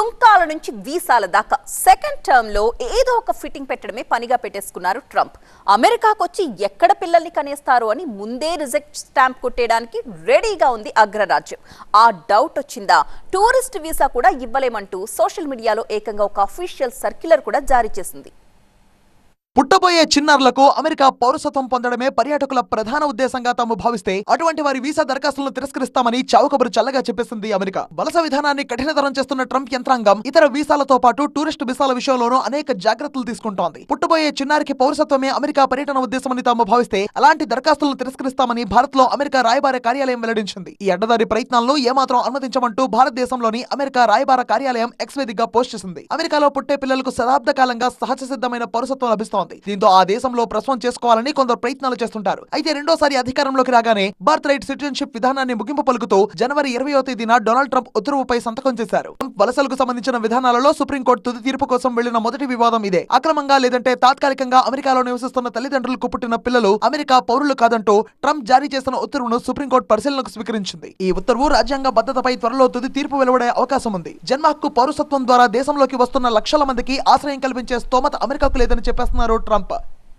సుంకాల నుంచి వీసాల దాకా సెకండ్ టర్మ్లో ఏదో ఒక ఫిట్టింగ్ పెట్టడమే పనిగా పెట్టేసుకున్నారు ట్రంప్. అమెరికాకు వచ్చి ఎక్కడ పిల్లల్ని కనేస్తారు అని ముందే రిజెక్ట్ స్టాంప్ కొట్టేయడానికి రెడీగా ఉంది అగ్రరాజ్యం. ఆ డౌట్ వచ్చిందా? టూరిస్ట్ వీసా కూడా ఇవ్వలేమంటూ సోషల్ మీడియాలో ఏకంగా ఒక అఫీషియల్ సర్క్యులర్ కూడా జారీ చేసింది. పుట్టబోయే చిన్నారులకు అమెరికా పౌరసత్వం పొందడమే పర్యాటకుల ప్రధాన ఉద్దేశంగా తాము భావిస్తే అటువంటి వారి వీసా దరఖాస్తులను తిరస్కరిస్తామని చావుకబురు చల్లగా చెప్పేసింది అమెరికా. వలస విధానాన్ని కఠినతరం చేస్తున్న ట్రంప్ యంత్రాంగం ఇతర వీసాలతో పాటు టూరిస్ట్ వీసాల విషయంలోనూ అనేక జాగ్రత్తలు తీసుకుంటోంది. పుట్టబోయే చిన్నారికి పౌరసత్వమే అమెరికా పర్యటన ఉద్దేశమని తాము భావిస్తే అలాంటి దరఖాస్తులను తిరస్కరిస్తామని భారత్లో అమెరికా రాయబార కార్యాలయం వెల్లడించింది. ఈ అడ్డదారి ప్రయత్నాలను ఏమాత్రం అనుమతించమంటూ భారతదేశంలోని అమెరికా రాయబార కార్యాలయం ఎక్స్ వేదికగా పోస్ట్ చేసింది. అమెరికాలో పుట్టే పిల్లలకు శతాబ్ద కాలంగా సహజ సిద్ధమైన పౌరసత్వం లభిస్తోంది. దీంతో ఆ దేశంలో ప్రసవం చేసుకోవాలని కొందరు ప్రయత్నాలు చేస్తుంటారు. అయితే రెండోసారి అధికారంలోకి రాగానే బర్త్ రైట్ సిటిజన్షిప్ విధానాన్ని ముగింపు పలుకుతూ జనవరి ఇరవయో తేదీన డొనాల్డ్ ట్రంప్ ఉత్తర్వుపై సంతకం చేశారు. ట్రంప్ వలసలకు సంబంధించిన విధానాలలో సుప్రీంకోర్టు తుది తీర్పు కోసం వెళ్ళిన మొదటి వివాదం ఇదే. అక్రమంగా లేదంటే తాత్కాలికంగా అమెరికాలో నివసిస్తున్న తల్లిదండ్రులకు పుట్టిన పిల్లలు అమెరికా పౌరులు కాదంటూ ట్రంప్ జారీ చేసిన ఉత్తర్వును సుప్రీంకోర్టు పరిశీలనకు స్వీకరించింది. ఈ ఉత్తర్వు రాజ్యాంగ భద్రతపై త్వరలో తుది తీర్పు వెలువడే అవకాశం ఉంది. జన్మ హక్కు పౌరసత్వం ద్వారా దేశంలోకి వస్తున్న లక్షల మందికి ఆశ్రయం కల్పించే స్తోమత అమెరికాకు లేదని చెప్పేస్తున్నారు ట్రంప్